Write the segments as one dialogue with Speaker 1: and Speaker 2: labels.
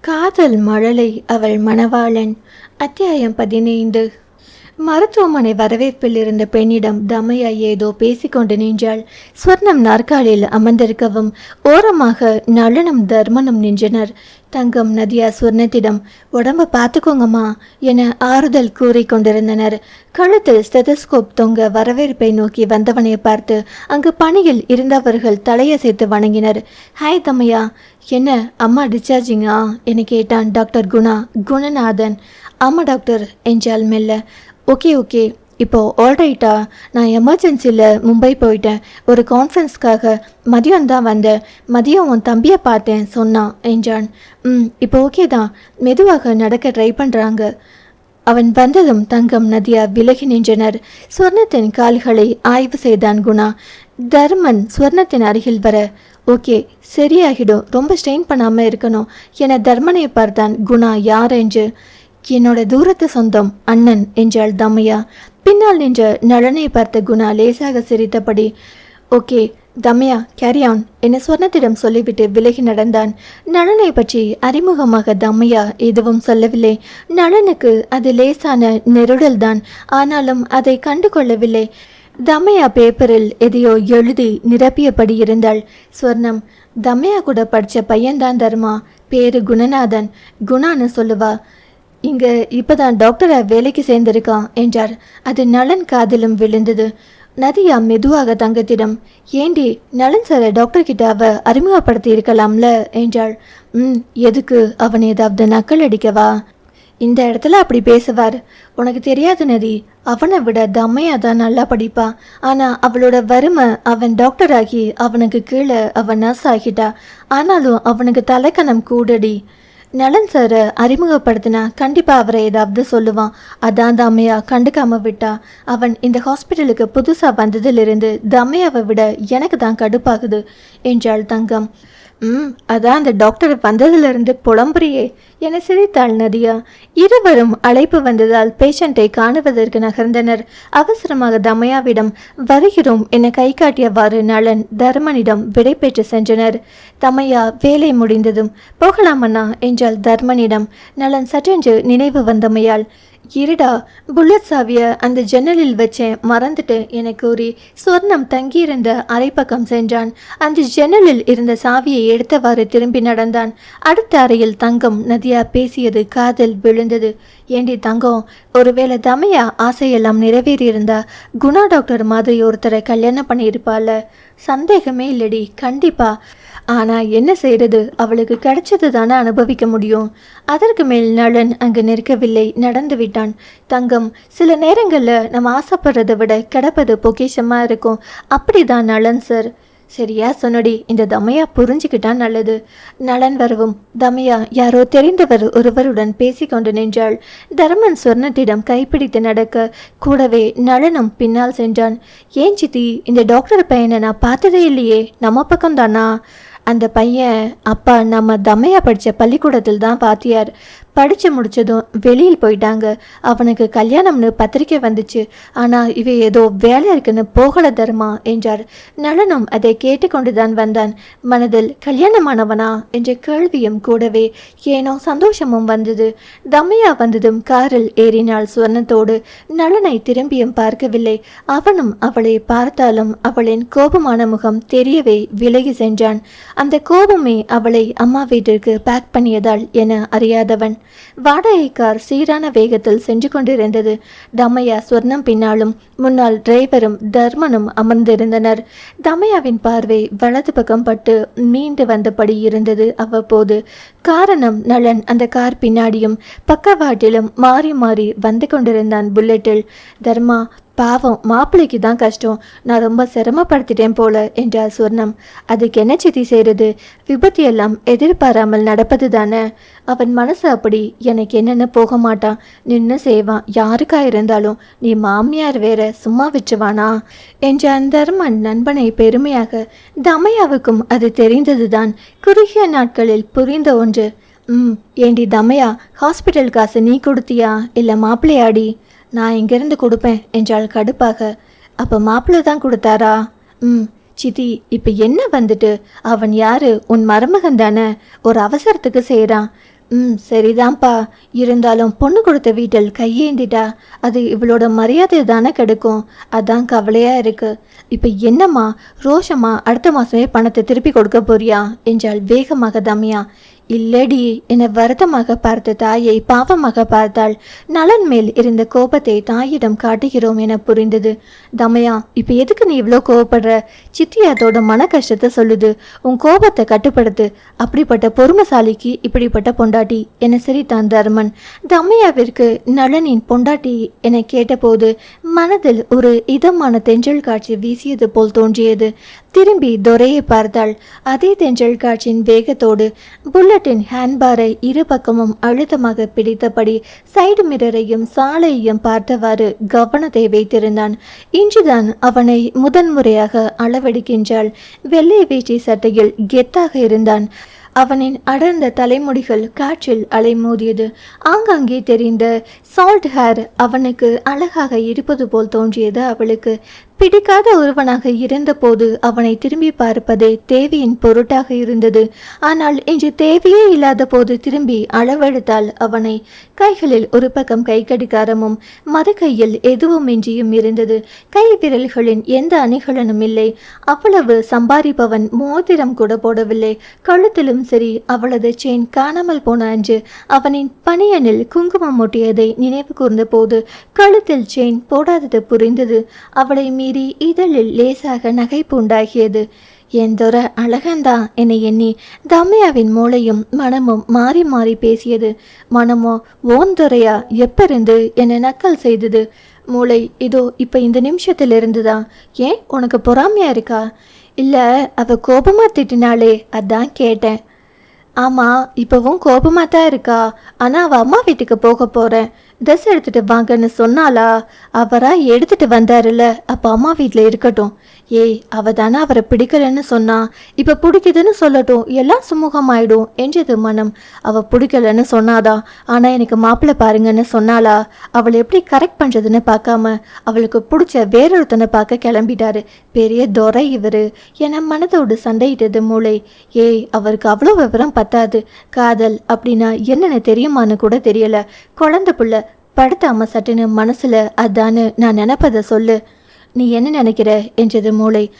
Speaker 1: காதல் மழலை அவள் மணவாளன். அத்தியாயம் பதினைந்து. மருத்துவமனை வரவேற்பில் இருந்த பெண்ணிடம் தமையா ஏதோ பேசிக்கொண்டு நின்றாள். ஸ்வர்ணம் நாற்காலியில் அமர்ந்திருக்கவும் ஓரமாக நளனும் தர்மனும் நின்றனர். தங்கம் நதியா சுவர்ணத்திடம் உடம்ப பார்த்துக்கோங்கம்மா என ஆறுதல் கூறிக் கொண்டிருந்தனர். கழுத்தில் ஸ்டெதஸ்கோப் தொங்க வரவேற்பை நோக்கி வந்தவனை பார்த்து அங்கு பணியில் இருந்தவர்கள் தலையசைத்து வணங்கினர். ஹாய் தம்மையா என்ன அம்மா டிஸ்சார்ஜிங்கா? என கேட்டான் டாக்டர் குணா குணநாதன். ஆமாம் டாக்டர் என்றால் மெல்ல. Okay okay. இப்போது ஆல்ரைட்டா நான் எமர்ஜென்சியில் மும்பை போயிட்டேன். ஒரு கான்ஃபரன்ஸ்க்காக மதியம் தான் வந்தேன். மதியம் உன் தம்பியை பார்த்தேன் சொன்னான் என்றான். ம் இப்போ ஓகே தான். மெதுவாக நடக்க ட்ரை பண்ணுறாங்க அவன் வந்ததும் தங்கம் நதியா விலகி நின்றனர். சுவர்ணத்தின் கால்களை ஆய்வு செய்தான் குணா. தர்மன் சுவர்ணத்தின் அருகில் வர ஓகே சரியாகிடும். ரொம்ப ஸ்ட்ரெயின் பண்ணாமல் இருக்கணும். என தர்மனை பார்த்தான் குணா யார்? என்று. என்னோட தூரத்து சொந்தம் அண்ணன் என்றாள் தம்மையா பின்னால் நின்ற நலனை பார்த்த குணா லேசாக சிரித்தபடி ஓகே தம்யா கேரியான் ஆன் என சொர்ணத்திடம் சொல்லிவிட்டு விலகி நடந்தான். நளனை பற்றி அறிமுகமாக தம்மையா எதுவும் சொல்லவில்லை. நளனுக்கு அது லேசான நெருடல்தான் ஆனாலும் அதை கண்டு கொள்ளவில்லை தமையா பேப்பரில் எதையோ எழுதி நிரப்பியபடி இருந்தாள். ஸ்வர்ணம் தமையா கூட படித்த பையன்தான் தர்மா. பேரு குணநாதன். குணான்னு சொல்லுவா. இங்க இப்பதான் டாக்டரை வேலைக்கு சேர்ந்திருக்கான் என்றார். அது நலன் காதிலும் விழுந்தது. நதியா மெதுவாக தங்கத்திடம் ஏண்டி நலன் சாரை டாக்டர் கிட்ட அவ அறிமுகப்படுத்தி இருக்கலாம்ல? என்றாள். ம் எதுக்கு? அவன் ஏதாவது நக்கல் அடிக்கவா? இந்த இடத்துல அப்படி பேசுவார். உனக்கு தெரியாது நதி. அவனை விட தம்மையா தான் நல்லா படிப்பா. ஆனா அவளோட வறுமை அவன் டாக்டர் ஆகி அவனுக்கு கீழே அவன் நர்ஸ் ஆகிட்டா. ஆனாலும் அவனுக்கு தலைக்கணம் கூடடி. நலன் சாரை அறிமுகப்படுத்தினா கண்டிப்பாக அவரை ஏதாவது சொல்லுவான். அதான் தம்மையா கண்டுக்காம விட்டா. அவன் இந்த ஹாஸ்பிட்டலுக்கு புதுசாக வந்ததிலிருந்து தம்மையாவை விட எனக்கு தான் கடுப்பாகுது என்றாள் தங்கம். ம் அதான் அந்த டாக்டர் வந்ததிலிருந்து புலம்புறியே என சிரித்தாள் நதியா. இருவரும் அழைப்பு வந்ததால் பேஷண்ட்டை காணுவதற்கு நகர்ந்தனர். அவசரமாக தமயாவிடம் வருகிறோம் என கை காட்டியவாறு நலன் தர்மனிடம் விடை பெற்று சென்றனர். தமையா வேலை முடிந்ததும் போகலாமண்ணா என்றால் தர்மனிடம். நலன் சற்றென்று நினைவு வந்தமையால் இருடா புல்லட் சாவிய அந்த ஜன்னலில் வச்சேன் மறந்துட்டு என கூறி சொர்ணம் தங்கியிருந்த அரைப்பக்கம் சென்றான். அந்த ஜன்னலில் இருந்த சாவியை எடுத்தவாறு திரும்பி நடந்தான். அடுத்த அறையில் தங்கம் நதியா பேசியது காதில் விழுந்தது. ஏண்டி தங்கம் ஒருவேளை தமையா ஆசையெல்லாம் நிறைவேறியிருந்தா குணா டாக்டர் மாதிரி ஒருத்தரை கல்யாணம் பண்ணியிருப்பாள் சந்தேகமே இல்லடி கண்டிப்பா. ஆனால் என்ன செய்யறது? அவளுக்கு கிடைச்சது தானே அனுபவிக்க முடியும். அதற்கு மேல் நளன் அங்கு நிற்கவில்லை. நடந்து விட்டான். தங்கம் சில நேரங்களில் நம்ம ஆசைப்படுறதை விட கிடப்பது பொக்கிஷமாக இருக்கும். அப்படிதான் நளன் சார் சரியா சொன்னடி. இந்த தமையா புரிஞ்சுக்கிட்டா நல்லது. நலன் வரவும் தமையா யாரோ தெரிந்தவர் ஒருவருடன் பேசிக்கொண்டு நின்றாள். தர்மன் சொர்ணத்திடம் கைப்பிடித்து நடக்க கூடவே நளனும் பின்னால் சென்றான். ஏன் சித்தி இந்த டாக்டர் பையனை நான் பார்த்ததே இல்லையே. நம்ம பக்கம்தானா? அந்த பையன் அப்பா நம்ம தமையா படித்த பள்ளிக்கூடத்தில் தான் பாத்தியார். படித்து முடிச்சதும் வெளியில் போயிட்டாங்க. அவனுக்கு கல்யாணம்னு பத்திரிக்கை வந்துச்சு. ஆனால் இவ ஏதோ வேலை இருக்குன்னு போகல தருமா என்றார். நலனும் அதை கேட்டுக்கொண்டு தான் வந்தான். மனதில் கல்யாணமானவனா என்ற கேள்வியும் கூடவே ஏனோ சந்தோஷமும் வந்தது. தம்மையா வந்ததும் காரில் ஏறினாள் சுவர்ணத்தோடு நளனை திரும்பியும் பார்க்கவில்லை. அவனும் அவளை பார்த்தாலும் அவளின் கோபமான முகம் தெரியவே விலகி சென்றான். அந்த கோபமே அவளை அம்மா வீட்டிற்கு பேக் பண்ணியதால் என அறியாதவன். வாடகை கார் சீரான வேகத்தில் சென்று கொண்டிருந்தது. தமையா சொர்ணம் பின்னாலும் முன்னால் டிரைவரும் தர்மனும் அமர்ந்திருந்தனர். தமையாவின் பார்வை வலது பக்கம் பட்டு மீண்டு வந்தபடி இருந்தது அவ்வப்போது. காரணம் நலன் அந்த கார் பின்னாடியும் பக்கவாட்டிலும் மாறி மாறி வந்து கொண்டிருந்தான் புல்லட்டில். தர்மா பாவம் மாப்பிள்ளைக்கு தான் கஷ்டம். நான் ரொம்ப சிரமப்படுத்திட்டேன் போல என்றார் சொர்ணம். அதுக்கு என்ன சித்தி செய்கிறது விபத்து எல்லாம் எதிர்பாராமல் நடப்பது தானே? அவன் மனசு அப்படி எனக்கு என்னென்னு போக மாட்டான். நின்று செய்வான். யாருக்கா இருந்தாலும் நீ மாமியார் வேற சும்மா விட்டுவானா என்ற அந்த தர்மன் நண்பனை பெருமையாக தமையாவுக்கும் அது தெரிந்ததுதான். குறுகிய நாட்களில் புரிந்த ஒன்று. ம் ஏண்டி தமையா ஹாஸ்பிட்டல் காசு நீ கொடுத்தியா? இல்லை மாப்பிள்ளையாடி? நான் இங்கேருந்து கொடுப்பேன் என்றாள் கடுப்பாக. அப்போ மாப்பிள்ளை தான் கொடுத்தாரா? ம் சித்தி இப்போ என்ன வந்துட்டு? அவன் யாரு? உன் மருமகன் தானே? ஒரு அவசரத்துக்கு செய்கிறான் ம் சரிதான்ப்பா. இருந்தாலும் பொண்ணு கொடுத்த வீட்டில் கையேந்திட்டா. அது இவளோட மரியாதை தானே கெடுக்கும். அதான் கவலையாக இருக்கு. இப்போ என்னம்மா? ரோஷம்மா அடுத்த மாசமே பணத்தை திருப்பி கொடுக்க போறியா? என்றாள் வேகமாக தம்யா. இல்லடி என வருத்தமாக பார்த்த தாயை பாவமாக பார்த்தாள். நலன் மேல் இருந்த கோபத்தை தாயிடம் காட்டுகிறோம் என புரிந்தது. தமையா இப்ப எதுக்கு நீ இவ்வளோ கோவப்படுற? சித்தி அதோட மன கஷ்டத்தை சொல்லுது. உன் கோபத்தை கட்டுப்படுத்து. அப்படிப்பட்ட பொறுமசாலிக்கு இப்படிப்பட்ட பொண்டாட்டி என சிரித்தான் தர்மன். தமையாவிற்கு நலனின் பொண்டாட்டி என கேட்டபோது மனதில் ஒரு இதமான தென்றல் காட்சி வீசியது போல் தோன்றியது. திரும்பி துரையை பார்த்தாள். அதே தென்றல் காட்சியின் வேகத்தோடு புல்லட்டின் ஹேண்ட்பாரை இரு பக்கமும் அழுத்தமாக பிடித்தபடி சைடு மிரரையும் சாலையையும் பார்த்தவாறு கவனத்தை வைத்திருந்தான். இன்றுதான் அவனை முதன்முறையாக அளவெடுக்கின்றாள். வெள்ளை வேட்டி சட்டையில் கெத்தாக இருந்தான். அவனின் அடர்ந்த தலைமுடிகள் காற்றில் அலைமோதியது. ஆங்காங்கே தெரிந்த சால்ட் ஹேர் அவனுக்கு அழகாக இருப்பது போல் தோன்றியது அவளுக்கு. பிடிக்காத ஒருவனாக இருந்தபோது அவனை திரும்பி பார்ப்பதே தேவியின் பொருட்டாக இருந்தது. ஆனால் இன்று தேவையே இல்லாத போது திரும்பி அளவெடுத்தால் அவனை கைகளில் ஒரு பக்கம் கை கடிகாரமும் மறு கையில் எதுவுமின்றியும் இருந்தது. கை விரல்களின் எந்த அணிகலனும் இல்லை. அவ்வளவு சம்பாதிப்பவன் மோதிரம் கூட போடவில்லை. கழுத்திலும் சரி அவளது செயின் காணாமல் போன அன்று அவனின் பணியனில் குங்குமம் ஒட்டியதை நினைவு கூர்ந்த போது கழுத்தில் செயின் போடாதது புரிந்தது. அவளை மீறி இதழில் லேசாக நகைப்பு உண்டாகியது எந்தொர அழகந்தா என எண்ணி தம்மையாவின் மூளையும் மனமும் மாறி மாறி பேசியது. மனமோ ஓந்தொரையா எப்பிருந்து என நக்கல் செய்தது? மூளை இதோ இப்போ இந்த நிமிஷத்துல இருந்துதான் ஏன் உனக்கு பொறாமையா இருக்கா? இல்ல அவ கோபமா திட்டினாளே அதான் கேட்டேன். ஆமா இப்போவும் கோபமா தான் இருக்கா? ஆனா அவ அம்மா வீட்டுக்கு போக போறேன். ட்ரெஸ் எடுத்துட்டு வாங்கன்னு சொன்னாலா அவரா எடுத்துட்டு வந்தாருல்ல. அப்போ அம்மா வீட்டில் இருக்கட்டும். ஏய் அவ தானே அவரை பிடிக்கலன்னு சொன்னா. இப்ப பிடிக்குதுன்னு சொல்லட்டும் எல்லாம் சுமூகமாயிடும் என்றது மனம். அவ பிடிக்கலன்னு சொன்னாதா? ஆனா எனக்கு மாப்பிள்ளை பாருங்கன்னு சொன்னாளா? அவளை எப்படி கரெக்ட் பண்றதுன்னு பார்க்காம அவளுக்கு பிடிச்ச வேறொருத்தனை பார்க்க கிளம்பிட்டாரு. பெரிய துறை இவரு. என மனதோடு சண்டையிட்டது மூளை. ஏய் அவருக்கு அவ்வளோ விவரம் பத்தாது. காதல் அப்படின்னா என்னென்னு தெரியுமான்னு கூட தெரியல. குழந்தை புள்ள படுத்தாம சட்டுன்னு மனசுல அதான்னு நான் நினைப்பதை சொல்லு. நீ என்ன நினைக்கிற? என்றது மூளை.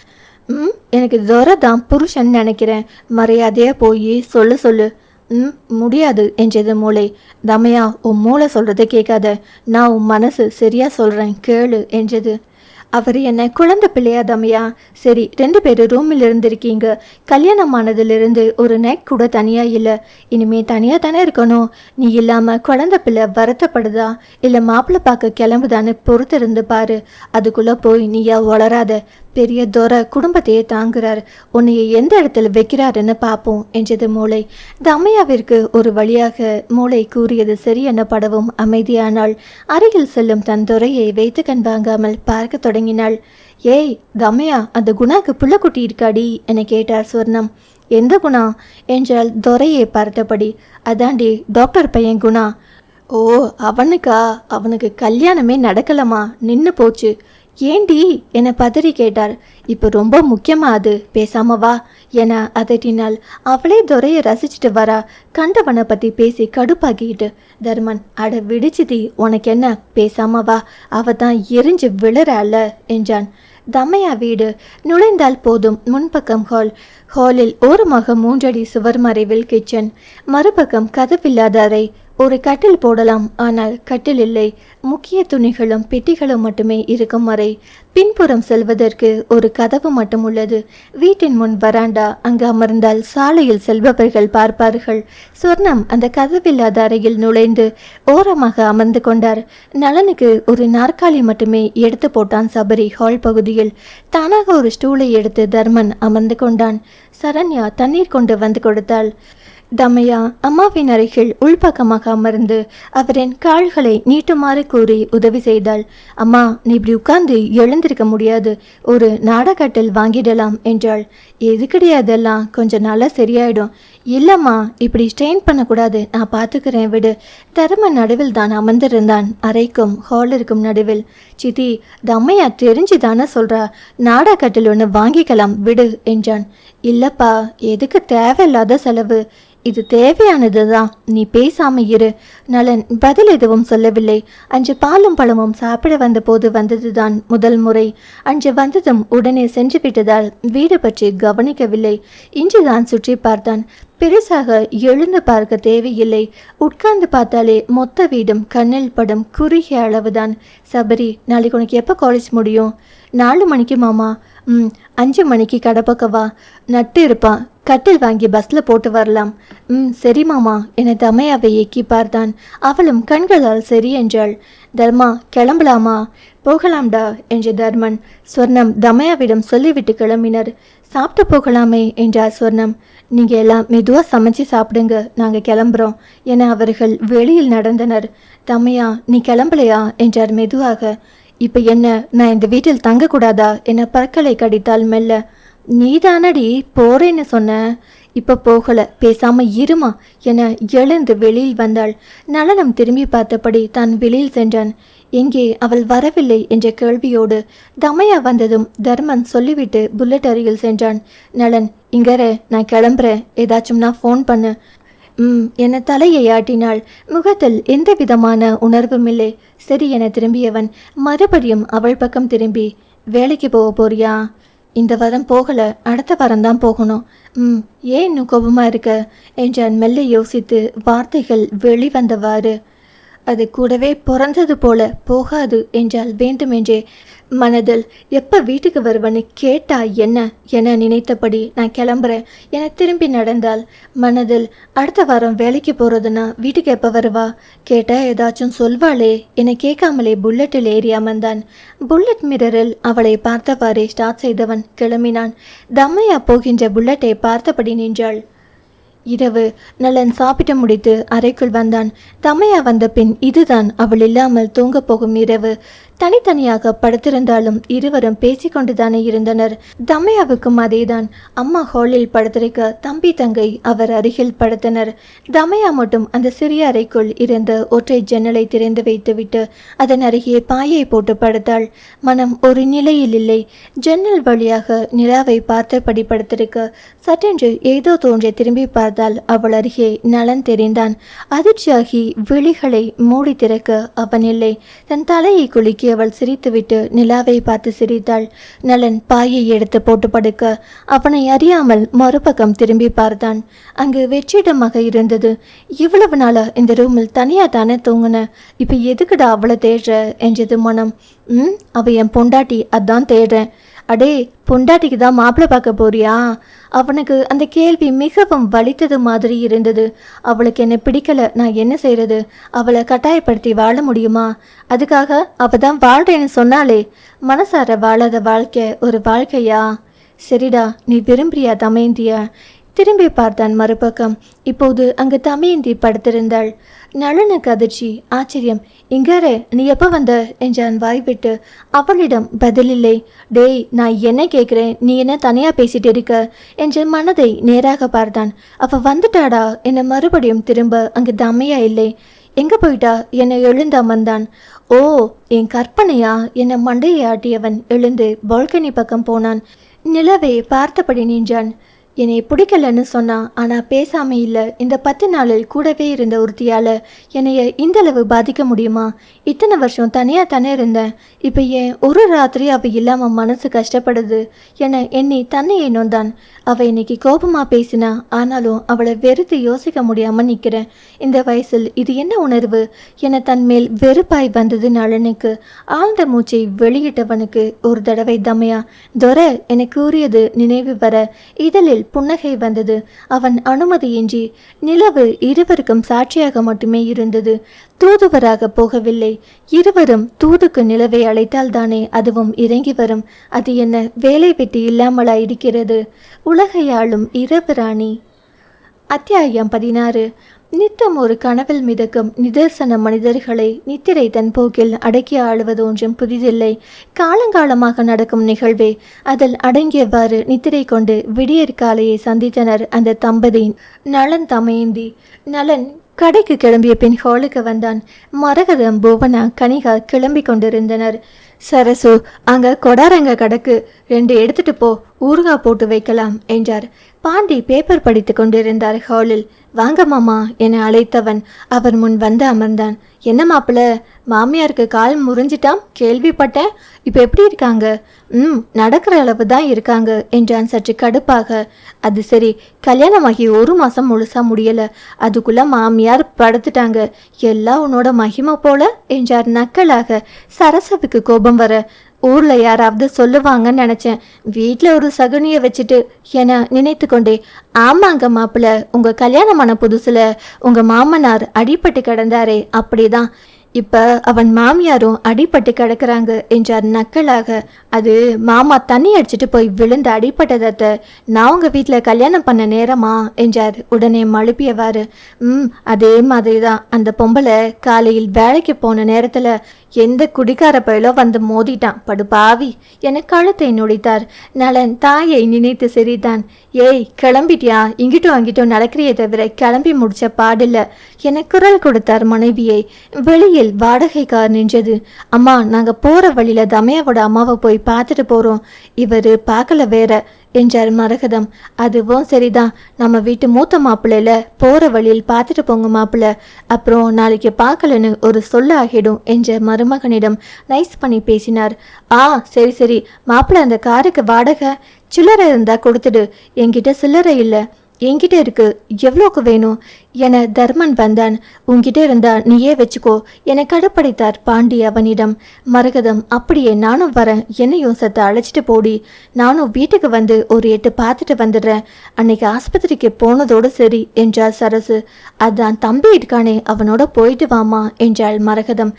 Speaker 1: ம் எனக்கு துரை தான் புருஷன் நினைக்கிறேன். மரியாதையாக போய் சொல்லு சொல்லு. ம் முடியாது என்றது மூளை. தமையா உன் மூளை சொல்கிறத கேட்காத. நான் உன் மனசு சரியாக சொல்கிறேன் கேளு என்றது அவர் என்ன குழந்தை பிள்ளையா தமையா சரி ரெண்டு பேரும் ரூமில் இருந்திருக்கீங்க. கல்யாணம் ஆனதுலேருந்து ஒரு நைட் கூட தனியா இல்லை. இனிமே தனியா தானே இருக்கணும். நீ இல்லாம குழந்தை பிள்ளை வருத்தப்படுதா? இல்லை மாப்பிள்ளை பார்க்க கிளம்புதான்னு பொறுத்திருந்து பாரு. அதுக்குள்ள போய் நீயா வளராத பெரிய துரை குடும்பத்தையே தாங்குறார். உன்னைய எந்த இடத்துல வைக்கிறாருன்னு பார்ப்போம் என்றது மூளை. தமையாவிற்கு ஒரு வழியாக மூளை கூறியது சரி படவும் அமைதியானாள். அருகில் செல்லும் தன் துறையை வைத்து கண் வாங்காமல் பார்க்க தொடங்கினாள். ஏய் தமையா அந்த குணாக்கு புள்ளக்குட்டி இருக்காடி என கேட்டார் சுவர்ணம். எந்த குணா? என்றால் துரையை பார்த்தபடி. அதாண்டி டாக்டர் பையன் குணா. ஓ அவனுக்கா? அவனுக்கு கல்யாணமே நடக்கலமா? நின்று போச்சு. ஏண்டி என பதறி கேட்டார் இப்போ ரொம்ப முக்கியமா அது? பேசாம வா என அதட்டினாள். அவளே துரையை ரசிச்சுட்டு வரா. கண்டவனை பத்தி பேசி கடுப்பாக்கிட்டு தர்மன் அட விடிச்சிதி உனக்கு என்ன பேசாம வா. அவ தான் எரிஞ்சு விழுறாள் என்றான். தமையா வீடு. நுழைந்தால் போதும். முன்பக்கம் ஹால் ஹாலில் ஓரமாக மூன்றடி சுவர் மறைவில் கிச்சன் மறுபக்கம் கதவில்லாத அறை. ஒரு கட்டில் போடலாம் ஆனால் கட்டில் இல்லை. முக்கிய துணிகளும் பெட்டிகளும் மட்டுமே இருக்கும் வரை பின்புறம் செல்வதற்கு ஒரு கதவு மட்டும் உள்ளது. வீட்டின் முன் வராண்டா அங்கு அமர்ந்தால் சாலையில் செல்பவர்கள் பார்ப்பார்கள். சொர்ணம் அந்த கதவில்லாத அறையில் நுழைந்து ஓரமாக அமர்ந்து கொண்டார். நலனுக்கு ஒரு நாற்காலி மட்டுமே எடுத்து போட்டான் சபரி ஹால் பகுதியில். தானாக ஒரு ஸ்டூலை எடுத்து தர்மன் அமர்ந்து கொண்டான். சரண்யா தண்ணீர் கொண்டு வந்து கொடுத்தாள். தமையா அம்மாவின் அருகில் உள்பக்கமாக அமர்ந்து அவரின் கால்களை நீட்டுமாறு கூறி உதவி செய்தாள். அம்மா நீ இப்படி உட்கார்ந்து எழுந்திருக்க முடியாது. ஒரு நாடகட்டில் வாங்கிடலாம் என்றாள். எது கிடையாதெல்லாம் கொஞ்ச நாளாக சரியாயிடும். இல்லைம்மா இப்படி ஸ்ட்ரெயின் பண்ணக்கூடாது. நான் பார்த்துக்கிறேன் விடு. தர்ம நடுவில் தான் அமர்ந்திருந்தான். அறைக்கும் ஹாலிற்கும் நடுவில். சித்தி தம்மையா தெரிஞ்சு தானே சொல்கிறா நாடகட்டில் ஒன்று வாங்கிக்கலாம் விடு என்றான். இல்லப்பா எதுக்கு தேவையில்லாத செலவு. இது தேவையானதுதான். நீ பேசாம இரு. நலன் பதில் எதுவும் சொல்லவில்லை. அன்று பாலும் பழமும் சாப்பிட வந்தபோது வந்ததுதான் முதல் முறை. அன்று வந்ததும் உடனே சென்று விட்டதால் வீடு பற்றி கவனிக்கவில்லை. இன்றுதான் சுற்றி பார்த்தான். பெருசாக எழுந்து பார்க்க தேவையில்லை. உட்கார்ந்து பார்த்தாலே மொத்த வீடும் கண்ணில் படும் குறுகிய அளவுதான். சபரி நாளைக்கு உனக்கு எப்போ காலேஜ் முடியும்? நாலு மணிக்கு மாமா. ம் அஞ்சு மணிக்கு கடப்பக்கவா நட்டு இருப்பான் கட்டில் வாங்கி பஸ்ல போட்டு வரலாம். ம் சரி மாமா என தமையாவை ஏக்கி பார்த்தான். அவளும் கண்களால் சரி என்றாள். தர்மா கிளம்பலாமா? போகலாம்டா என்ற தர்மன். ஸ்வர்ணம் தமையாவிடம் சொல்லிவிட்டு கிளம்பினர். சாப்பிட்டு போகலாமே என்றார் ஸ்வர்ணம் நீங்க எல்லாம் மெதுவா சமைச்சு சாப்பிடுங்க நாங்க கிளம்புறோம் என அவர்கள் வெளியில் நடந்தனர். தமையா நீ கிளம்பலையா? என்றார் மெதுவாக. இப்ப என்ன நான் இந்த வீட்டில் தங்கக்கூடாதா? என பற்களை கடித்தால் மெல்ல. நீ தானடி போறேன்னு சொன்ன. இப்போ போகல பேசாம இருமா என எழுந்து வெளியில் வந்தாள். நலனம் திரும்பி பார்த்தபடி தான் வெளியில் சென்றான். எங்கே அவள் வரவில்லை என்ற கேள்வியோடு தமையா வந்ததும் தர்மன் சொல்லிவிட்டு புல்லட் அருகில் சென்றான். நலன் இங்கர நான் கிளம்புறேன். ஏதாச்சும் நான் ஃபோன் பண்ணு. ம் என தலையை ஆட்டினாள். முகத்தில் எந்த விதமான உணர்வும் இல்லை. சரி என திரும்பியவன் மறுபடியும் அவள் பக்கம் திரும்பி வேலைக்கு போக போறியா? இந்த வாரம் போகல அடுத்த வாரம் தான் போகணும். ம் ஏன் இன்னும் கோபமா இருக்க? என்றான் மெல்ல யோசித்து வார்த்தைகள் வெளிவந்தவாறு. அது கூடவே பிறந்தது போல போகாது என்றால் வேண்டுமென்றே மனதில் எப்போ வீட்டுக்கு வருவன்னு கேட்டா என்ன என நினைத்தபடி நான் கிளம்புறேன் என திரும்பி நடந்தால் மனதில் அடுத்த வாரம் வேலைக்கு போகிறதுன்னா வீட்டுக்கு எப்போ வருவா? கேட்டால் ஏதாச்சும் சொல்வாளே என கேட்காமலே புல்லட்டில் ஏறி அமர்ந்தான். புல்லட் மிரரில் அவளை பார்த்தவாறே ஸ்டார்ட் செய்தவன் கிளம்பினான். தம்மையா போகின்ற புல்லட்டை பார்த்தபடி நின்றாள். இரவு நலன் சாப்பிட்டு முடித்து அறைக்குள் வந்தான். தமையா வந்த பின் இதுதான் அவள் இல்லாமல் தூங்கப் போகும் இரவு. தனித்தனியாக படுத்திருந்தாலும் இருவரும் பேசிக்கொண்டுதானே இருந்தனர். தம்மையாவுக்கும் அதேதான். அம்மா ஹாலில் படுத்திருக்க தம்பி தங்கை அவர் அருகில் படுத்தனர். தம்மையா மட்டும் அந்த சிறிய அறைக்குள் இருந்த ஒற்றை ஜன்னலை திறந்து வைத்துவிட்டு அதன் அருகே பாயை போட்டு படுத்தாள். மனம் ஒரு நிலையில் இல்லை. ஜன்னல் வழியாக நிலாவை பார்த்தபடி படுத்திருக்க சட்டென்று ஏதோ தோன்றி திரும்பி பார்த்தால் அவள் அருகே நலன் தெரிந்தான். அதிர்ச்சியாகி விழிகளை மூடி திறக்க அவன் இல்லை. தன் தலையை குலுக்கி அவள் சிரித்துவிட்டு நிலாவை பார்த்து சிரித்தாள். நலன் பாயை எடுத்து போட்டு படுக்க. அவனை அறியாமல் மறுபக்கம் திரும்பி பார்த்தான். அங்கு வெற்றிடமாக இருந்தது. இவ்வளவு நாளா இந்த ரூமில் தனியா தானே தூங்குன? இப்ப எதுக்குடா அவளை தேடுற? என்றது மனம். ம் அவ என் பொண்டாட்டி அதான் தேடுறேன். அடே பொண்டாட்டிக்கு தான் மாப்பிள்ளை பார்க்க போறியா? அவனுக்கு அந்த கேள்வி மிகவும் வலித்தது மாதிரி இருந்தது. அவளுக்கு என்ன பிடிக்கல. நான் என்ன செய்யறது அவளை கட்டாயப்படுத்தி வாழ முடியுமா? அதுக்காக அவ தான் வாழ்றேன்னு சொன்னாலே மனசார வாழாத வாழ்க்கை ஒரு வாழ்க்கையா? சரிடா நீ விரும்புறியா தமேந்திய திரும்பி பார்த்தான் மறுபக்கம். இப்போது அங்கு தமேந்தி படுத்திருந்தாள். நளனுக்கு அதிர்ச்சி ஆச்சரியம். இங்காரே நீ எப்போ வந்த? என்றான் வாய்விட்டு. அவளிடம் பதிலில்லை. டேய் நான் என்ன கேட்குறேன்? நீ என்ன தனியாக பேசிட்டு இருக்க? என்று மனதை நேராக பார்த்தான். அவ வந்துட்டாடா? என்னை மறுபடியும் திரும்ப அங்கு தம்மையா இல்லை. எங்க போயிட்டா? என்னை எழுந்து அமர்ந்தான். ஓ என் கற்பனையா? என்னை மண்டையை ஆட்டியவன் எழுந்து பால்கனி பக்கம் போனான். நிலவை பார்த்தபடி நின்றான். என்னை பிடிக்கலன்னு சொன்னா ஆனால் பேசாம இல்லை. இந்த பத்து நாளில் கூடவே இருந்த ஒருத்தியால என்னைய இந்தளவு பாதிக்க முடியுமா? இத்தனை வருஷம் தனியாக தானே இருந்தேன். இப்போ ஏன் ஒரு ராத்திரி அவள் இல்லாமல் மனசு கஷ்டப்படுது என எண்ணி தன்னையை நொந்தான். அவள் இன்னைக்கு கோபமா பேசினா ஆனாலும் அவளை வெறுத்து யோசிக்க முடியாமல் நிற்கிறேன் இந்த வயசில் இது என்ன உணர்வு? என தன் மேல் வெறுப்பாய் வந்தது நளனுக்கு. ஆழ்ந்த மூச்சை வெளியிட்டவனுக்கு ஒரு தடவை தமையா தொர என கூறியது நினைவு வர. இதழில் புன்னகை வந்தது. அவன் அனுமதியின்றி நிலவு இருவருக்கும் சாட்சியாக மட்டுமே இருந்தது. தூதுவராக போகவில்லை. இருவரும் தூதுக்கு நிலவை அழைத்தால் தானே அதுவும் இறங்கி வரும். அது என்ன வேலை வெட்டி இல்லாமலா இருக்கிறது உலகையாளும் இரவு ராணி. அத்தியாயம் பதினாறு. நித்தம் ஒரு கனவில் மிதக்கும் நிதர்சன மனிதர்களை நித்திரை தன் போக்கில் அடக்கி ஆளுவது ஒன்றும் புதிதில்லை. காலங்காலமாக நடக்கும் நிகழ்வே அதில் அடங்கியவாறு நித்திரை கொண்டு விடியற் காலையை சந்தித்தனர் அந்த தம்பதி நலன் தமையந்தி. நலன் கடைக்கு கிளம்பிய பின் ஹாலுக்கு வந்தான். மரகதம் புவனா கனிகா கிளம்பி கொண்டிருந்தனர். சரசு அங்க கொடாரங்க கடக்கு. ரெண்டு எடுத்துட்டு போ. ஊறுகாய் போட்டு வைக்கலாம் என்றார். பாண்டி பேப்பர் படித்து கொண்டிருந்தார் ஹாலில் வாங்க மாமா என அழைத்தவன் அவர் முன் வந்து அமர்ந்தான். என்ன மாப்பிள்ள மாமியாருக்கு கால் முறிஞ்சிட்டாம்? கேள்விப்பட்டேன். இப்போ எப்படி இருக்காங்க? ம் நடக்கிற அளவு தான் இருக்காங்க என்றான் சற்று கடுப்பாக. அது சரி கல்யாணமாகி ஒரு மாதம் முழுசாக முடியல. அதுக்குள்ளே மாமியார் படுத்துட்டாங்க. எல்லாம் உன்னோட மகிமை போல என்றார் நக்கலாக. சரசவுக்கு கோபம் வர ஊர்ல யாராவது சொல்லுவாங்கன்னு நினைச்சேன். வீட்டில் ஒரு சகுனிய வச்சுட்டு என நினைத்து கொண்டே ஆமாங்க மாப்பிள்ள உங்க கல்யாணமான புதுசுல உங்க மாமனார் அடிபட்டு கிடந்தாரே அப்படிதான். இப்ப அவன் மாமியாரும் அடிபட்டு கிடக்குறாங்க என்றார் நக்கலாக. அது மாமா தண்ணி அடிச்சிட்டு போய் விழுந்து அடிபட்டதத்த நான் உங்க வீட்ல கல்யாணம் பண்ண நேரமா? என்றார். உடனே மழுப்பியவாறு ம் அதே மாதிரிதான். அந்த பொம்பளை காலையில் வேலைக்கு போன நேரத்துல எந்த குடிகார பயலோ வந்து மோதிட்டான். படு பாவி என கழுத்தை நுடித்தார் நலன் தாயை நினைத்து சிரித்தான். ஏய் கிளம்பிட்டியா? இங்கிட்டும் அங்கிட்டும் நடக்கிறியே தவிர கிளம்பி முடிச்ச பாடில்ல. என குரல் கொடுத்தார் மனைவியை. வெளியில் வாடகை கார் நின்றது. அம்மா நாங்க போற வழியில தமையாவோட அம்மாவை போய் பார்த்துட்டு போறோம். இவர் பார்க்கல வேற. என்றார் மரகதம். அதுவும் சரிதான். நம்ம வீட்டு மூத்த மாப்பிள்ளையில போற வழியில் பார்த்துட்டு போங்க மாப்பிள்ள. அப்புறம் நாளைக்கு பார்க்கலன்னு ஒரு சொல்ல ஆகிடும் என்ற மருமகனிடம் நைஸ் பண்ணி பேசினார். ஆ சரி சரி. மாப்பிள்ள அந்த காருக்கு வாடகை சில்லறை இருந்தா கொடுத்துடு. என்கிட்ட சில்லறை இல்லை. என்கிட்ட இருக்கு. எவ்வளோக்கு வேணும்? என தர்மன் வந்தான். உன்கிட்ட இருந்தா நீயே வச்சுக்கோ என கடப்படைத்தார் பாண்டி அவனிடம். மரகதம் அப்படியே நானும் வரேன். என்னையும் சத்த அழைச்சிட்டு போடி. நானும் வீட்டுக்கு வந்து ஒரு எட்டு பார்த்துட்டு வந்துடுறேன். அன்னைக்கு ஆஸ்பத்திரிக்கு போனதோடு சரி என்றார் சரசு. அதான் தம்பி இருக்கானே அவனோட போயிட்டு வாமா என்றாள் மரகதம்.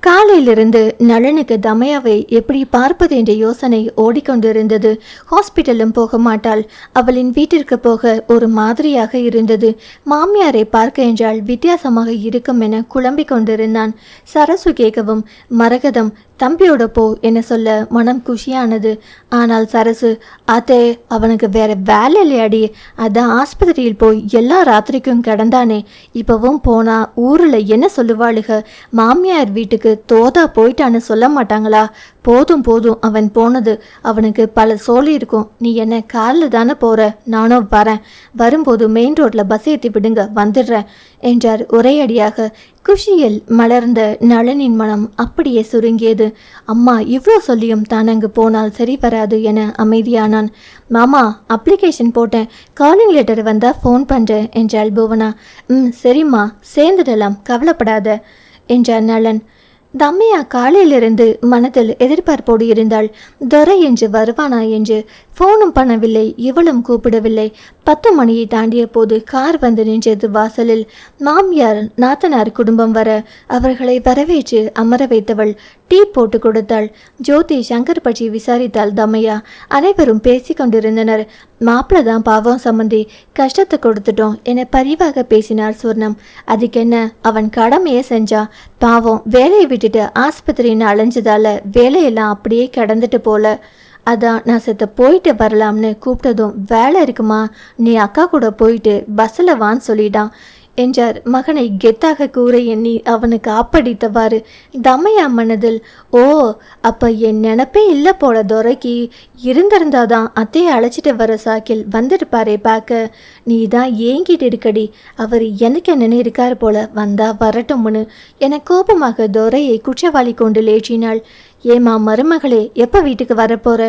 Speaker 1: காலையிலிருந்து நளனுக்கு தமயாவை எப்படி பார்ப்பது என்ற யோசனை ஓடிக்கொண்டிருந்தது. ஹாஸ்பிட்டலும் போக மாட்டாள். அவளின் வீட்டிற்கு போக ஒரு மாதிரியாக இருந்தது. மாமியாரை பார்க்க என்றால் வித்தியாசமாக இருக்கும் என குழம்பிக் கொண்டிருந்தான். சரசு கேட்கவும் மரகதம் தம்பியோட போ என்ன சொல்ல மனம் குஷியானது. ஆனால் சரசு அதே அவனுக்கு வேற வேலை இல்லையாடி. அதான் ஆஸ்பத்திரியில் போய் எல்லா ராத்திரிக்கும் கிடந்தானே. இப்பவும் போனா ஊரில் என்ன சொல்லுவாளுக? மாமியார் வீட்டுக்கு தோதா போயிட்டான்னு சொல்ல மாட்டாங்களா? போதும் போதும் அவன் போனது. அவனுக்கு பல சோழி இருக்கும். நீ என்ன காரில் தானே போகிற நானும் வரேன். வரும்போது மெயின் ரோட்டில் பஸ் ஏற்றி விடுங்க வந்துடுறேன். என்றார். ஒரேயடியாக குஷியில் மலர்ந்த நளனின் மனம் அப்படியே சுருங்கியது. அம்மா இவ்வளோ சொல்லியும் தான் அங்கு போனால் சரி வராது என அமைதியானான். மாமா அப்ளிகேஷன் போட்டேன். காலிங் லெட்டர் வந்தால் ஃபோன் பண்ணுறேன் என்றாள் புவனா. ம் சரிம்மா சேர்ந்துடலாம் கவலைப்படாத என்றார் நளன். தம்மையா காலையிலிருந்து மனதில் எதிர்பார்ப்போடு இருந்தாள். துரை என்று வருவானா என்று ஃபோனும் பண்ணவில்லை இவளும் கூப்பிடவில்லை. பத்து மணியை தாண்டிய போது கார் வந்து நின்றது வாசலில். மாமியார் நாத்தனார் குடும்பம் வர அவர்களை வரவேற்று அமர வைத்தவள் டீ போட்டு கொடுத்தாள். ஜோதி சங்கர் பற்றி விசாரித்தாள் தமையா. அனைவரும் பேசி கொண்டிருந்தனர். மாப்பிள்ள தான் பாவம் சம்மந்தி கஷ்டத்தை கொடுத்துட்டோம் என பரிவாக பேசினார் சொர்ணம். அதுக்கென்ன அவன் கடமையே செஞ்சா பாவம். வேலையை விட்டுட்டு ஆஸ்பத்திரின்னு அலைஞ்சதால வேலையெல்லாம் அப்படியே கடந்துட்டு போல. அதான் நான் செத்த போயிட்டு வரலாம்னு கூப்பிட்டதும் வேலை இருக்குமா? நீ அக்கா கூட போயிட்டு பஸ்ஸில் வான்னு சொல்லிட்டான். என்றார். மகனை கெத்தாக கூற எண்ணி அவனுக்கு ஆப்படித்தவாறு தமையா மனதில் ஓ அப்ப என் நினப்பே இல்லை போல துரைக்கு. இருந்திருந்தாதான் அத்தையை அழைச்சிட்டு வர சாக்கில் வந்திருப்பாரே பார்க்க நீ தான் ஏங்கிட்டு இருக்கடி. அவர் எனக்கு என்னன்னு இருக்காரு போல வந்தா வரட்டும்னு. என கோபமாக துரையை குற்றவாளி கொண்டு லேற்றினாள். ஏமா மருமகளே எப்போ வீட்டுக்கு வரப்போற?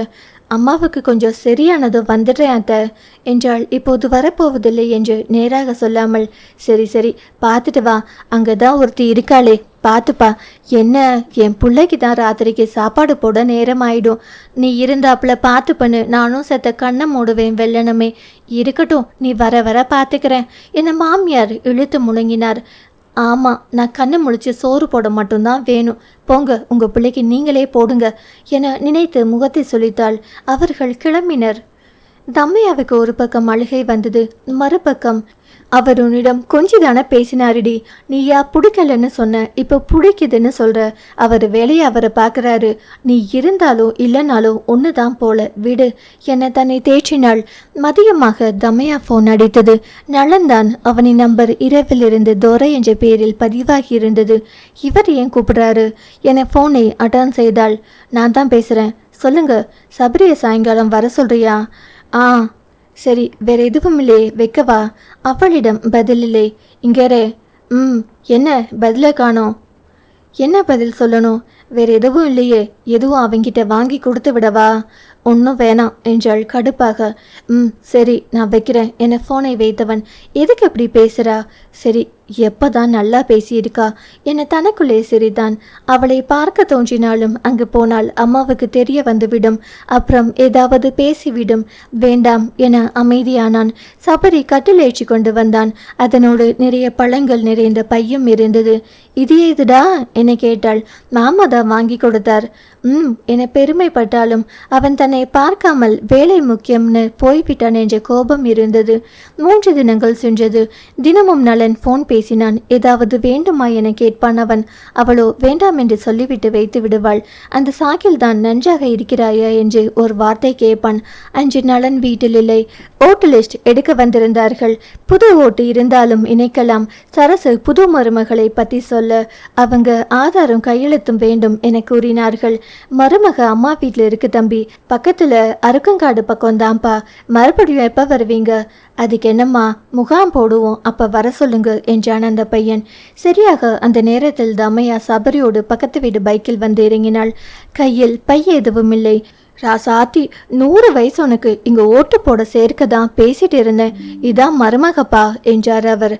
Speaker 1: அம்மாவுக்கு கொஞ்சம் சரியானதும் வந்துடுறேன் அத்தை என்றாள். இப்போது வரப்போவதில்லை என்று நேராக சொல்லாமல் சரி சரி பார்த்துட்டு வா அங்கே தான் ஒருத்தி இருக்காளே பார்த்துப்பா. என்ன என் பிள்ளைக்கு தான் ராத்திரிக்கு சாப்பாடு போட நேரம் ஆயிடும் நீ இருந்தாப்புல பார்த்து பண்ணு நானும் செத்த கண்ணை மூடுவேன் வெள்ளனமே. இருக்கட்டும் நீ வர வர பார்த்துக்கிறேன் என மாமியார் இழுத்து முழங்கினார். ஆமாம் நான் கண்ணு முழிச்சு சோறு போட மட்டும்தான் வேணும். போங்க உங்கள் பிள்ளைக்கு நீங்களே போடுங்க என நினைத்து முகத்தை சொல்லித்தாள் அவர்கள் கிளம்பினர். தம்மையாவுக்கு ஒரு பக்கம் அழுகை வந்தது மறுபக்கம் அவர் உன்னிடம் கொஞ்சிதானே பேசினாருடி. நீயா பிடிக்கலன்னு சொன்ன இப்போ பிடிக்குதுன்னு சொல்ற அவர் வேலையை அவரை பார்க்குறாரு. நீ இருந்தாலும் இல்லைனாலும் ஒன்று தான் போல. விடு என தன்னை தேற்றினாள். மதியமாக தமையா ஃபோன் அடித்தது. நலன்தான் அவனின் நம்பர் இரவிலிருந்து துரை என்ற பெயரில் பதிவாகி இருந்தது. இவர் ஏன் கூப்பிடுறாரு? என ஃபோனை அட்டன் செய்தாள். நான் தான் பேசுகிறேன் சொல்லுங்க சபரிய சாயங்காலம் வர சொல்றியா? ஆ சரி வேற எதுவும் இல்லையே வைக்கவா அவளிடம் பதிலில்லை இங்கேரே ம் என்ன பதில காணோம்? என்ன பதில் சொல்லணும்? வேற எதுவும் இல்லையே. எதுவும் அவங்கிட்ட வாங்கி கொடுத்து விடவா? ஒன்றும் வேணாம் என்றாள் கடுப்பாக. ம் சரி நான் வைக்கிறேன். என ஃபோனை வைத்தவன். எதுக்கு இப்படி பேசுறா? சரி எப்பதான் நல்லா பேசியிருக்கா? என தனக்குள்ளே சிரித்தான். அவளை பார்க்க தோன்றினாலும் அங்கு போனால் அம்மாவுக்கு தெரிய வந்துவிடும். அப்புறம் ஏதாவது பேசிவிடும். வேண்டாம் என அமைதியானான். சபரி கட்டில் ஏற்றி கொண்டு வந்தான். அதனோடு நிறைய பழங்கள் நிறைந்த பையும் இருந்தது. இது ஏதுடா என கேட்டாள். மாமா தான் வாங்கி கொடுத்தார். ம் என பெருமைப்பட்டாலும் அவன் தன்னை பார்க்காமல் வேலை முக்கியம்னு போய்விட்டான் என்ற கோபம் இருந்தது. மூன்று தினங்கள் சென்றது. தினமும் நலன் ஃபோன் பேசினான். ஏதாவது வேண்டுமா என கேட்பான் அவன். அவளோ வேண்டாம் என்று சொல்லிவிட்டு வைத்து விடுவாள். அந்த சாக்கில் தான் நன்றாக இருக்கிறாயா? என்று ஒரு வார்த்தை கேட்பான். அன்று நலன் வீட்டில் இல்லை. ஓட்டு லிஸ்ட் எடுக்க வந்திருந்தார்கள். புது ஓட்டு இருந்தாலும் இணைக்கலாம். சரசு புது மருமகளை பற்றி சொல்ல அவங்க ஆதாரம் கையெழுத்தும் வேண்டும் என கூறினார்கள். மருமக அம்மா வீட்டில் இருக்கு தம்பி. பக்கத்துல அருக்கங்காடு பக்கம்தான்ப்பா. மறுபடியும் எப்போ வருவீங்க? அதுக்கு என்னம்மா முகாம் போடுவோம். அப்ப வர சொல்லுங்க என்றான் அந்த பையன். சரியாக அந்த நேரத்தில் தமையா சபரியோடு பக்கத்து வீடு பைக்கில் வந்து இறங்கினாள். கையில் பை எதுவும் இல்லை. ராசாத்தி நூறு வயசு உனக்கு. இங்க ஓட்டு போட சேர்க்க தான் பேசிட்டு இருந்தேன். இதான் மருமகப்பா என்றார் அவர்.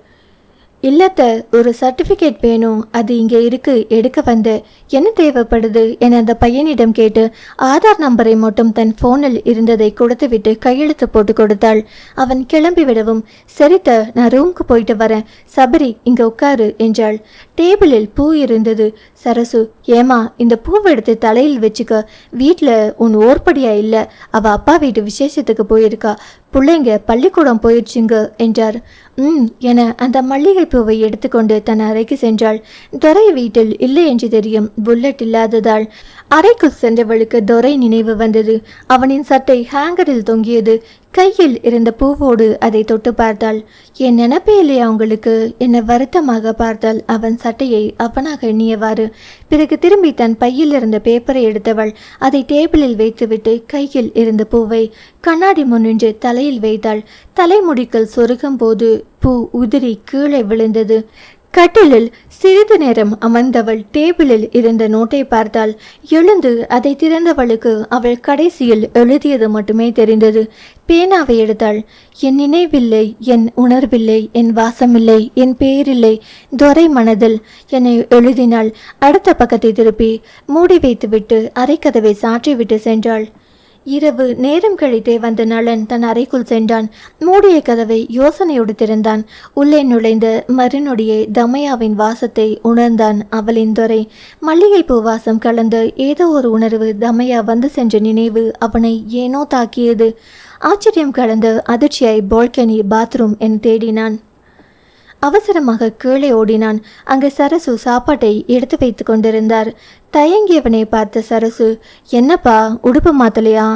Speaker 1: இல்லத்த ஒரு சர்டிஃபிகேட் வேணும். அது இங்கே இருக்கு எடுக்க வந்த. என்ன தேவைப்படுது? என அந்த பையனிடம் கேட்டு ஆதார் நம்பரை மட்டும் தன் ஃபோனில் இருந்ததை கொடுத்துவிட்டு கையெழுத்து போட்டு கொடுத்தாள். அவன் கிளம்பி விடவும் சரித்த நான் ரூம்க்கு போயிட்டு வரேன். சபரி இங்க உட்காரு என்றாள். டேபிளில் பூ இருந்தது. சரசு ஏமா இந்த பூவை எடுத்து தலையில் வச்சுக்க. வீட்டில் உன் ஓர்படியா இல்லை. அவ அப்பா வீட்டு விசேஷத்துக்கு போயிருக்கா. பிள்ளைங்க பள்ளிக்கூடம் போயிடுச்சுங்க என்றார். ம் என அந்த மல்லிகை பூவை எடுத்துக்கொண்டு தன் அறைக்கு சென்றாள். துரை வீட்டில் இல்லை என்று தெரியும் புல்லட் இல்லாததால். அறைக்குள் சென்றவளுக்கு துரை நினைவு வந்தது. அவனின் சட்டை ஹேங்கரில் தொங்கியது. கையில் இருந்த பூவோடு அதை தொட்டு பார்த்தாள். என் நினப்பே இல்லையா உங்களுக்கு என்னை வருத்தமாக பார்த்தாள். அவன் சட்டையை அவனாக எண்ணியவாறு பிறகு திரும்பி தன் பையில் இருந்த பேப்பரை எடுத்தவள் அதை டேபிளில் வைத்துவிட்டு கையில் இருந்த பூவை கண்ணாடி முன்னின்று தலையில் வைத்தாள். தலைமுடிக்கல் சொருகும் போது பூ உதிரி கீழே விழுந்தது. கட்டிலில் சிறிது நேரம் அமர்ந்தவள் டேபிளில் இருந்த நோட்டை பார்த்தாள். எழுந்து அதை திறந்தவளுக்கு அவள் கடைசியில் எழுதியது மட்டுமே தெரிந்தது. பேனாவை எடுத்தாள். என் நினைவில்லை என் உணர்வில்லை என் வாசமில்லை என் பேரில்லை. துரை மனதில் என்னை எழுதினாள் அடுத்த பக்கத்தை திருப்பி மூடி வைத்துவிட்டு அரைக்கதவை சாற்றிவிட்டு சென்றாள். இரவு நேரம் கழித்தே வந்த நளன் தன் அறைக்குள் சென்றான். மூடிய கதவை யோசனையோடு திறந்தான். உள்ளே நுழைந்த மறுநொடியே தமையாவின் வாசத்தை உணர்ந்தான் அவளின் துறை. மல்லிகைப்பூ வாசம் கலந்த ஏதோ ஒரு உணர்வு தமையா வந்து சென்ற நினைவு அவனை ஏனோ தாக்கியது. ஆச்சரியம் கலந்த அதிர்ச்சியாய் பால்கனி பாத்ரூம் என தேடினான். அவசரமாக கீழே ஓடினான். அங்கு சரசு சாப்பாட்டை எடுத்து வைத்து கொண்டிருந்தார். தயங்கியவனை பார்த்த சரசு என்னப்பா உடுப்பு மாத்தலையா?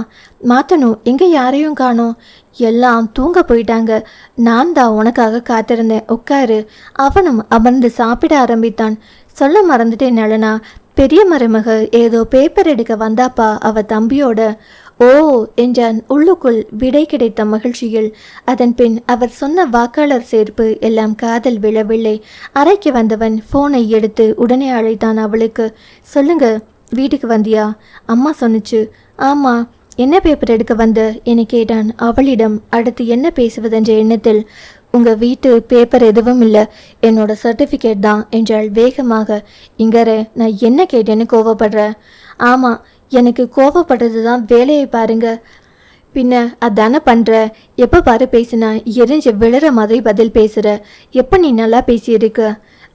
Speaker 1: மாத்தணும் எங்கே யாரையும் காணோம். எல்லாம் தூங்க போயிட்டாங்க. நான் தான் உனக்காக காத்திருந்தேன். உட்காரு. அவனும் அமர்ந்து சாப்பிட ஆரம்பித்தான். சொல்ல மறந்துட்டேன் நலனா பெரிய மருமக ஏதோ பேப்பர் எடுக்க வந்தாப்பா அவ தம்பியோட. ஓ என்றான். உள்ளுக்குள் விடை கிடைத்த மகிழ்ச்சியில். அதன் பின் அவர் சொன்ன வாக்காளர் சேர்ப்பு எல்லாம் காதல் விழவில்லை. அறைக்கு வந்தவன் போனை எடுத்து உடனே அழைத்தான் அவளுக்கு. சொல்லுங்க வீட்டுக்கு வந்தியா? அம்மா சொன்னுச்சு. ஆமா என்ன பேப்பர் எடுக்க வந்த? என கேட்டான். அவளிடம் அடுத்து என்ன பேசுவதென்ற எண்ணத்தில் உங்க வீட்டு பேப்பர் எதுவும் இல்லை. என்னோட சர்டிஃபிகேட் தான் என்றாள் வேகமாக. இங்கர நான் என்ன கேட்டேன்னு கோவப்படுற? ஆமா எனக்கு கோவப்பட்டது தான் வேலையை பாருங்க. பின்ன அதானே பண்ணுற எப்போ பாரு பேசினா எரிஞ்சு விழுற மாதிரி பதில் பேசுகிற எப்போ நீ நல்லா பேசியிருக்க?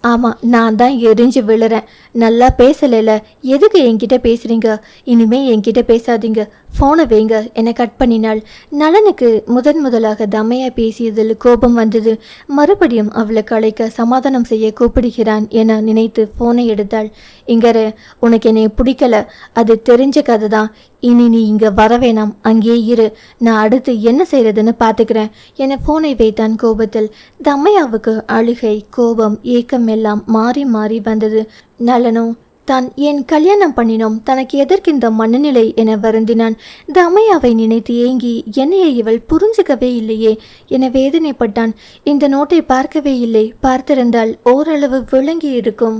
Speaker 1: ஆமாம் நான் தான் எரிஞ்சு விழுறேன். நல்லா பேசலைல எதுக்கு என்கிட்ட பேசுறீங்க? இனிமே என்கிட்ட பேசாதீங்க. ஃபோனை வைங்க என்னை கட் பண்ணினாள். நலனுக்கு முதன் முதலாக தமையா பேசியதில் கோபம் வந்தது. மறுபடியும் அவளை கலைக்க சமாதானம் செய்ய கூப்பிடுகிறான் என நினைத்து ஃபோனை எடுத்தாள். இங்கரு உனக்கு என்னை பிடிக்கல. அது தெரிஞ்ச கதை தான் இனி நீ இங்கே வர வேணாம். அங்கேயே இரு. நான் அடுத்து என்ன செய்கிறதுன்னு பார்த்துக்கிறேன் என போனை வைத்தான் கோபத்தில். தம்மையாவுக்கு அழுகை கோபம் ஏக்கம் எல்லாம் மாறி மாறி வந்தது. நலனோ தான் ஏன் கல்யாணம் பண்ணினோம்? தனக்கு எதற்கு இந்த மனநிலை என வருந்தினான். தமையாவை நினைத்து ஏங்கி என்னையை இவள் புரிஞ்சுக்கவே இல்லையே என வேதனைப்பட்டான். இந்த நோட்டை பார்க்கவே இல்லை. பார்த்திருந்தால் ஓரளவு விளங்கி இருக்கும்